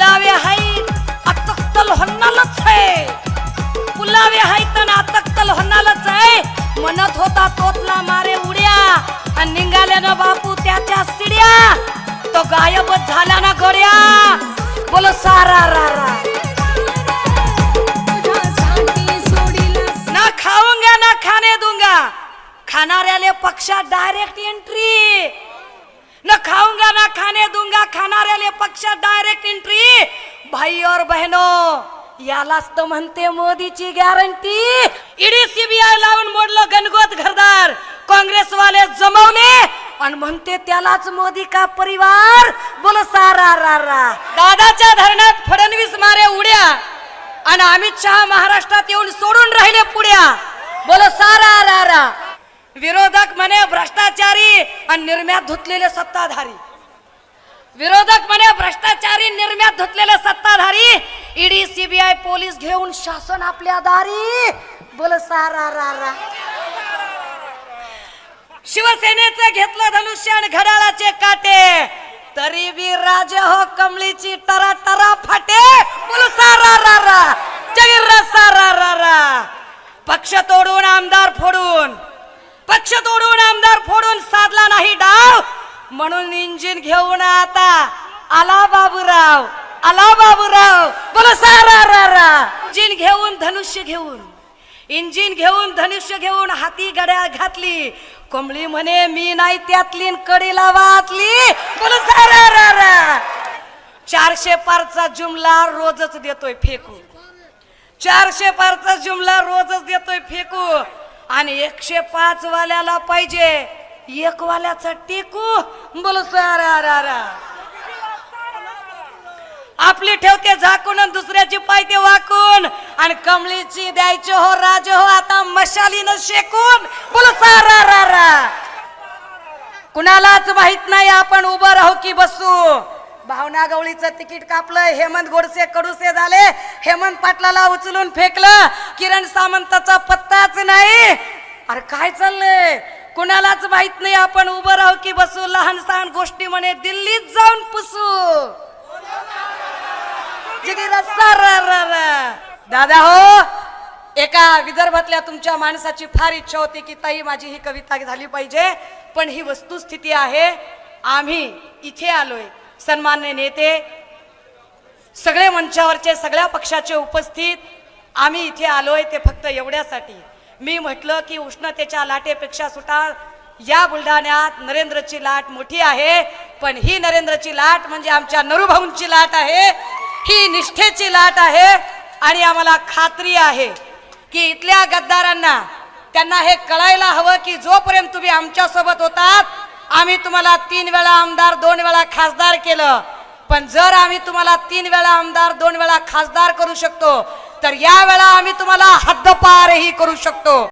पुलावे आहेत अतक्तल होणारच आहे पुलावे आहेत आणि अतक्तल होणारच आहे म्हणत होता तोतला मारे उड्या आणि निघाल्यानं बापू त्याच्या सिड्या तो गायबच झाला ना गड्या बोल सारा रा रा। ना खाऊंगा ना खाने दूंगा। खाणाऱ्याले पक्षात डायरेक्ट एंट्री। न खाऊंगा ना खाने दूंगा खाणाऱ्याले पक्षात डायरेक्ट एंट्री भाई और बहनो यालाच तर म्हणते मोदीची गॅरंटी ईडी सीबीआय लावून मोडलं गणगोत घरदार. काँग्रेसवाले जमवले आणि म्हणते त्यालाच मोदी का परिवार? बोल सारा रा रा. दादाच्या धरणात फडणवीस मारे उड्या. आणि अमित शहा महाराष्ट्रात येऊन सोडून राहिले पुड्या बोल सारा रा रा विरोधक म्हणे भ्रष्टाचारी आणि निर्म्यात धुतलेले सत्ताधारी. विरोधक म्हणे भ्रष्टाचारी निर्म्यात धुतलेले सत्ताधारी. ईडी सीबीआय पोलीस घेऊन शासन आपल्या दारी. बोल सारा रा रा. शिवसेनेचं घेतलं धनुष्य आणि घड्याळाचे काटे. तरी बी राज हो कमळीची टरा टरा फाटे. बोल सारा रा रा. जगीर सारा रा रा. पक्ष तोडून आमदार फोडून. पक्ष तोडून आमदार फोडून साधला नाही डाव. म्हणून इंजिन घेऊन आता आला बाबूराव आला बाबूराव. बोला सारा रा रा इंजिन घेऊन धनुष्य घेऊन. इंजिन घेऊन धनुष्य घेऊन हाती गड्या घातली. कमळी म्हणे मी नाही त्यातली न कडेला वातली सारा रा रा. चारशे पारचा जुमला रोजच देतोय फेकू. चारशे पारचा जुमला रोजच देतोय फेकू. आणि एकशे पाच वाल्याला पाहिजे. एक वाल्याचा टिकू. बोल सारा रा रा आपली ठेवते झाकून आणि दुसऱ्याची पायते वाकून. आणि कमळीची द्यायची हो राज हो आता मशालीनं शेकून. बोल सारा रा रा. कुणालाच माहीत नाही आपण उभं राहू की बसू. भावना गवळीचं तिकीट कापलं हेमंत गोडसे कडूसे झाले. हेमंत पाटलाला उचलून फेकलं. किरण सामंताचा पत्ताच नाही. अरे काय चाललंय? कुणालाच माहीत नाही आपण उभं राहू की बसू. लहान सहान गोष्टी म्हणे दिल्लीत जाऊन पुसू. दादा हो एका विदर्भातल्या तुमच्या माणसाची फार इच्छा होती की ताई माझी ही कविता झाली पाहिजे. पण ही वस्तुस्थिती आहे. आम्ही इथे आलोय. सन्मान्य नेते सगळे मंचावरचे सगळ्या पक्षाचे उपस्थित आम्ही इथे आलोय ते फक्त एवढ्यासाठी. मी म्हटलं की उष्णतेच्या लाटेपेक्षा सुद्धा या बुलढाण्यात नरेंद्रची लाट मोठी आहे पण ही नरेंद्रची लाट म्हणजे आमच्या नरुभाऊंची लाट आहे ही निष्ठेची लाट आहे आणि आम्हाला खात्री आहे की इथल्या गद्दारांना त्यांना हे कळायला हवं की जोपर्यंत तुम्ही आमच्यासोबत होतात आम्ही तुम्हाला तीन वेळा आमदार दोन वेळा खासदार केलं. पण जर आम्ही तुम्हाला तीन वेळा आमदार दोन वेळा खासदार करू शकतो तर या वेळा आम्ही तुम्हाला हद्दपारही करू शकतो.